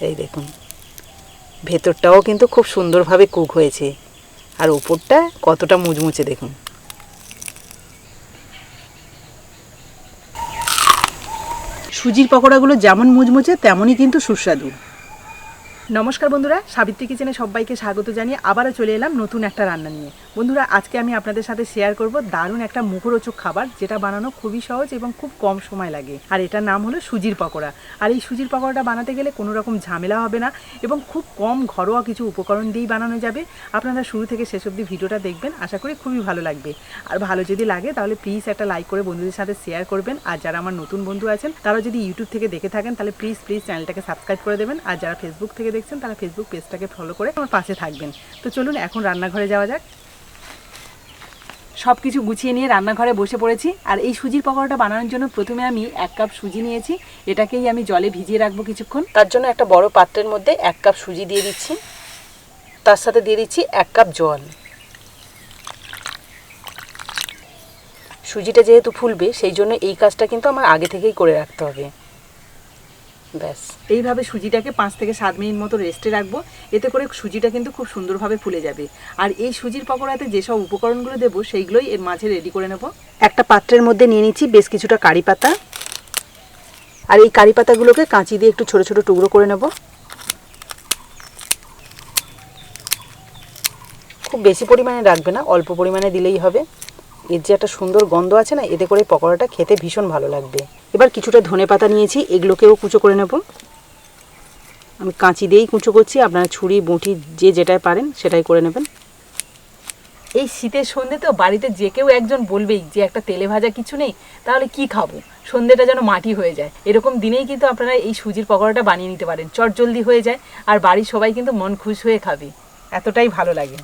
এই দেখুন। ভেতরটাও কিন্তু খুব সুন্দরভাবে কুক হয়েছে। আর ওপরটা কতটা মুচমুচে দেখুন। সুজির পকোড়াগুলো যেমন মুচমুচে, তেমনই কিন্তু সুস্বাদু। নমস্কার বন্ধুরা, সাবিত্রী কিচেনে সবাইকে স্বাগত জানিয়ে আবারও চলে এলাম নতুন একটা রান্না নিয়ে। বন্ধুরা, আজকে আমি আপনাদের সাথে শেয়ার করব দারুণ একটা মুখরোচক খাবার, যেটা বানানো খুবই সহজ এবং খুব কম সময় লাগে। আর এটার নাম হলো সুজির পকোড়া। আর এই সুজির পকোড়াটা বানাতে গেলে কোনো রকম ঝামেলা হবে না এবং খুব কম ঘরোয়া কিছু উপকরণ দিয়েই বানানো যাবে। আপনারা শুরু থেকে শেষ অবধি ভিডিওটা দেখবেন, আশা করি খুবই ভালো লাগবে। আর ভালো যদি লাগে তাহলে প্লিজ একটা লাইক করে বন্ধুদের সাথে শেয়ার করবেন। আর যারা আমার নতুন বন্ধু আছেন তারা যদি ইউটিউব থেকে দেখে থাকেন, তাহলে প্লিজ প্লিজ চ্যানেলটাকে সাবস্ক্রাইব করে দেবেন। আর যারা ফেসবুক থেকে দেখছেন তারা ফেসবুক পেজটাকে ফলো করে আমার পাশে থাকবেন। তো চলুন এখন রান্নাঘরে যাওয়া যাক। সব কিছু গুছিয়ে নিয়ে রান্নাঘরে বসে পড়েছি। আর এই সুজির পকোড়াটা বানানোর জন্য প্রথমে আমি এক কাপ সুজি নিয়েছি। এটাকেই আমি জলে ভিজিয়ে রাখব কিছুক্ষণ। তার জন্য একটা বড় পাত্রের মধ্যে এক কাপ সুজি দিয়ে দিচ্ছি। তার সাথে দিয়ে দিচ্ছি এক কাপ জল। সুজিটা যেহেতু ফুলবে, সেই জন্য এই কাজটা কিন্তু আমার আগে থেকেই করে রাখতে হবে। ব্যাস। এইভাবে সুজিটাকে পাঁচ থেকে সাত মিনিট মতো রেস্টে রাখব। এতে করে সুজিটা কিন্তু খুব সুন্দরভাবে ফুলে যাবে। আর এই সুজির পকোড়াতে যেসব উপকরণগুলো দেবো সেইগুলোই এর মাঝে রেডি করে নেব। একটা পাত্রের মধ্যে নিয়ে নিচ্ছি বেশ কিছুটা কারি পাতা। আর এই কারি পাতাগুলোকে কাঁচি দিয়ে একটু ছোট ছোট টুকরো করে নেব। খুব বেশি পরিমাণে রাখবে না অল্প পরিমাণে দিলেই হবে। এর যে একটা সুন্দর গন্ধ আছে না, এতে করে পকোড়াটা খেতে ভীষণ ভালো লাগবে। এবার কিছুটা ধনে পাতা নিয়েছি, এগুলোকেও কুচো করে নেব। আমি কাঁচি দিয়েই কুচো করছি, আপনারা ছুরি বঁটি যে যেটাই পারেন, সেটাই করে নেবেন। এই শীতের সন্ধে তো বাড়িতে যে কেউ একজন বলবেই যে একটা তেলে ভাজা কিছু নেই, তাহলে কি খাব? সন্ধেটা যেন মাটি হয়ে যায়। এরকম দিনেই কিন্তু আপনারা এই সুজির পকোড়াটা বানিয়ে নিতে পারেন। চট জলদি হয়ে যায়, আর বাড়ির সবাই কিন্তু মন খুশ হয়ে খাবে। এতটাই ভালো লাগে।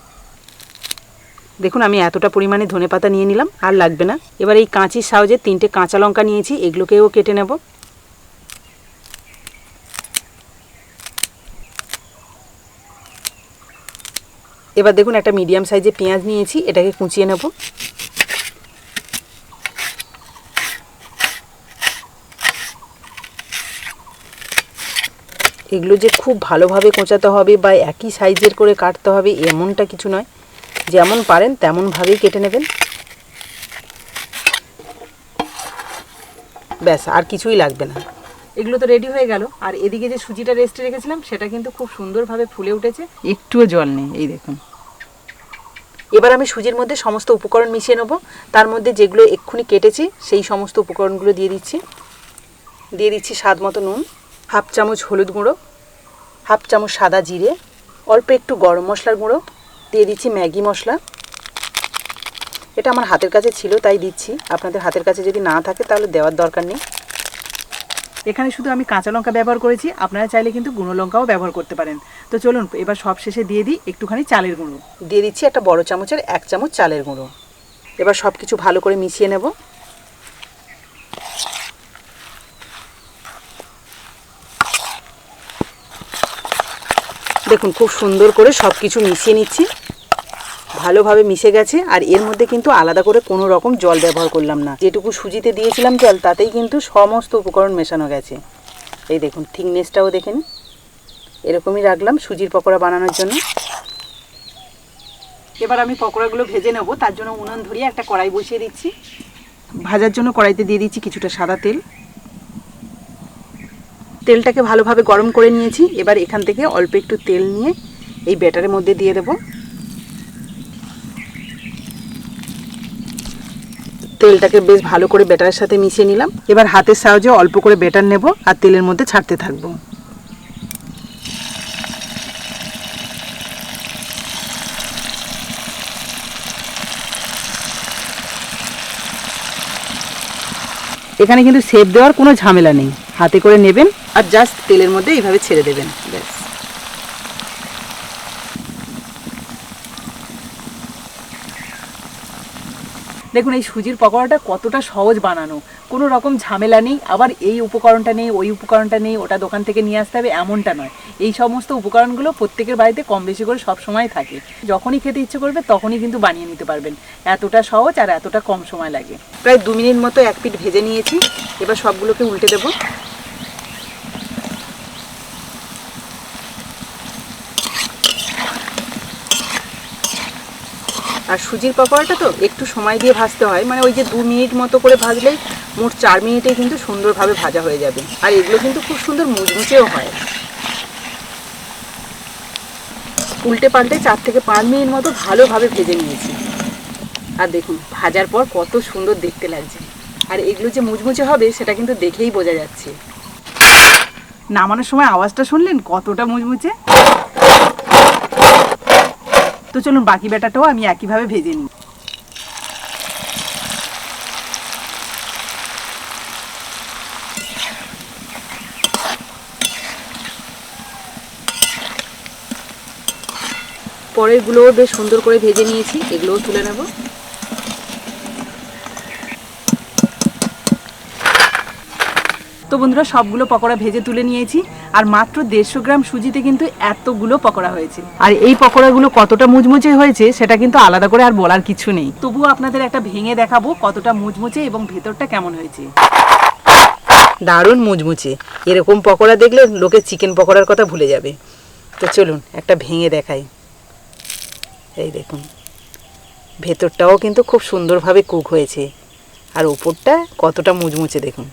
দেখুন, আমি এতটা পরিমাণে ধনে পাতা নিয়ে নিলাম, আর লাগবে না। এবার এই কাঁচির সাহায্যে তিনটে কাঁচা লঙ্কা নিয়েছি, এগুলোকেও কেটে নেব। এবার দেখুন, একটা মিডিয়াম সাইজে পেঁয়াজ নিয়েছি, এটাকে কুচিয়ে নেব। এগুলো যে খুব ভালোভাবে কোঁচাতে হবে বা একই সাইজের করে কাটতে হবে, এমনটা কিছু নয়। যেমন পারেন তেমনভাবেই কেটে নেবেন। ব্যাস, আর কিছুই লাগবে না। এগুলো তো রেডি হয়ে গেল। আর এদিকে যে সুজিটা রেস্টে রেখেছিলাম, সেটা কিন্তু খুব সুন্দরভাবে ফুলে উঠেছে। একটুও জল নেই, এই দেখুন। এবার আমি সুজির মধ্যে সমস্ত উপকরণ মিশিয়ে নেব। তার মধ্যে যেগুলো এক্ষুনি কেটেছি, সেই সমস্ত উপকরণগুলো দিয়ে দিচ্ছি। দিয়ে দিচ্ছি স্বাদ মতো নুন, হাফ চামচ হলুদ গুঁড়ো, হাফ চামচ সাদা জিরে, অল্প একটু গরম মশলার গুঁড়ো দিয়ে দিচ্ছি ম্যাগি মশলা। এটা আমার হাতের কাছে ছিল, তাই দিচ্ছি। আপনাদের হাতের কাছে যদি না থাকে, তাহলে দেওয়ার দরকার নেই। এখানে শুধু আমি কাঁচা লঙ্কা ব্যবহার করেছি, আপনারা চাইলে কিন্তু গুঁড়ো লঙ্কাও ব্যবহার করতে পারেন। তো চলুন, এবার সব শেষে দিয়ে দিই একটুখানি চালের গুঁড়ো। দিয়ে দিচ্ছি একটা বড় চামচের এক চামচ চালের গুঁড়ো। এবার সব কিছু ভালো করে মিশিয়ে নেব। দেখুন, খুব সুন্দর করে সব কিছু মিশিয়ে নিচ্ছি। ভালোভাবে মিশে গেছে, আর এর মধ্যে কিন্তু আলাদা করে কোনো রকম জল ব্যবহার করলাম না। যেটুকু সুজিতে দিয়েছিলাম জল, তাতেই কিন্তু সমস্ত উপকরণ মেশানো গেছে। এই দেখুন, থিকনেসটাও দেখেন। এরকমই রাখলাম সুজির পকোড়া বানানোর জন্য। এবার আমি পকোড়াগুলো ভেজে নেব, তার জন্য উনুন ধরিয়ে একটা কড়াই বসিয়ে দিচ্ছি। ভাজার জন্য কড়াইতে দিয়ে দিচ্ছি কিছুটা সাদা তেল। তেলটাকে ভালোভাবে গরম করে নিয়েছি। এবার এখান থেকে অল্প একটু তেল নিয়ে এই ব্যাটারের মধ্যে দিয়ে দেব। তেলটাকে বেশ ভালো করে ব্যাটারের সাথে মিশিয়ে নিলাম। এবার হাতের সাহায্যে অল্প করে ব্যাটার নেব আর তেলের মধ্যে ছাড়তে থাকব। এখানে কিন্তু সেপ দেওয়ার কোনো ঝামেলা নেই। হাতে করে নেবেন আর জাস্ট তেলের মধ্যে এইভাবে ছেড়ে দেবেন। দেখুন, এই সুজির পকোড়াটা কতটা সহজ বানানো। কোনো রকম ঝামেলা নেই, আবার এই উপকরণটা নেই, ওই উপকরণটা নেই, ওটা দোকান থেকে নিয়ে আসতে হবে, এমনটা নয়। এই সমস্ত উপকরণগুলো প্রত্যেকের বাড়িতে কম বেশি করে সব সময় থাকে। যখনই খেতে ইচ্ছে করবে, তখনই কিন্তু বানিয়ে নিতে পারবেন। এতটা সহজ আর এতটা কম সময় লাগে। প্রায় দু মিনিট মতো এক পিঠ ভেজে নিয়েছি। এবার সবগুলোকে উল্টে দেবো। আর সুজির পকোড়াটা তো একটু সময় দিয়ে ভাজতে হয়। মানে ওই যে দু মিনিট মতো করে ভাজলেই মোট চার মিনিটে কিন্তু সুন্দরভাবে ভাজা হয়ে যাবে। আর এগুলো কিন্তু খুব সুন্দর মুচমুচেও হয়। উল্টে পাল্টে চার থেকে পাঁচ মিনিট মতো ভালোভাবে ভেজে নিয়েছি। আর দেখুন, ভাজার পর কত সুন্দর দেখতে লাগছে। আর এগুলো যে মুচমুচে হবে, সেটা কিন্তু দেখেই বোঝা যাচ্ছে। নামানোর সময় আওয়াজটা শুনলেন? কতটা মুচমুচে? তো চলুন বাকি ব্যাটাটাও আমি একইভাবে ভেজে নিই। পরেরগুলোও বেশ সুন্দর করে ভেজে নিয়েছি, এগুলোও তুলে নেব। তো বন্ধুরা, সবগুলো পকোড়া ভেজে তুলে নিয়েছি। আর মাত্র দেড়শো গ্রাম সুজিতে কিন্তু এতগুলো পকোড়া হয়েছে। আর এই পকোড়াগুলো কতটা মুচমুচে হয়েছে, সেটা কিন্তু আলাদা করে আর বলার কিছু নেই। তবুও আপনাদের একটা ভেঙে দেখাবো কতটা মুচমুচে এবং ভেতরটা কেমন হয়েছে। দারুণ মুচমুচে। এরকম পকোড়া দেখলে লোকে চিকেন পকোড়ার কথা ভুলে যাবে। তো চলুন, একটা ভেঙে দেখাই। এই দেখুন, ভেতরটাও কিন্তু খুব সুন্দরভাবে কুক হয়েছে। আর ওপরটা কতটা মুচমুচে দেখুন।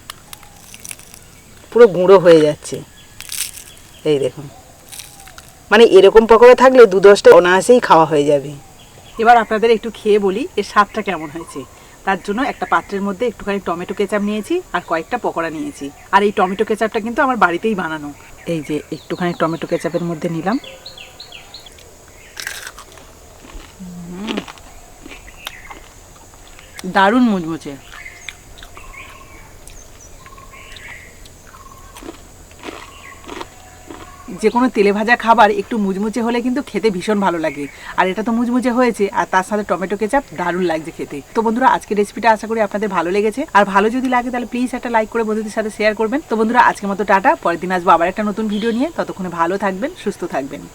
পুরো গুঁড়ো হয়ে যাচ্ছে। এই দেখুন। মানে এরকম পকোড়া থাকলে দু দশটা অনায়াসেই খাওয়া হয়ে যাবে। এবার আপনাদের একটু খেয়ে বলি, এর স্বাদটা কেমন হয়েছে? তার জন্য একটা পাত্রের মধ্যে একটুখানি টমেটো কেচাপ নিয়েছি আর কয়েকটা পকোড়া নিয়েছি। আর এই টমেটো কেচাপটা কিন্তু আমার বাড়িতেই বানানো। এই যে একটুখানি টমেটো কেচাপের মধ্যে নিলাম। দারুণ মুচমুচে। যে কোনো তেলে ভাজা খাবার একটু মুচমুচে হলে কিন্তু খেতে ভীষণ ভালো লাগে। আর এটা তো মুচমুচে হয়েছে, আর তার সাথে টমেটো কেচাপ দারুণ লাগছে খেতে। তো বন্ধুরা আজকে রেসিপিটা আশা করি আপনাদের ভালো লেগেছে। আর ভালো যদি লাগে তাহলে প্লিজ একটা লাইক করে বন্ধুদের সাথে শেয়ার করবেন। তো বন্ধুরা, আজকের মতো টাটা, পরের দিন আসব আবার একটা নতুন ভিডিও নিয়ে। ততক্ষণে ভালো থাকবেন, সুস্থ থাকবেন।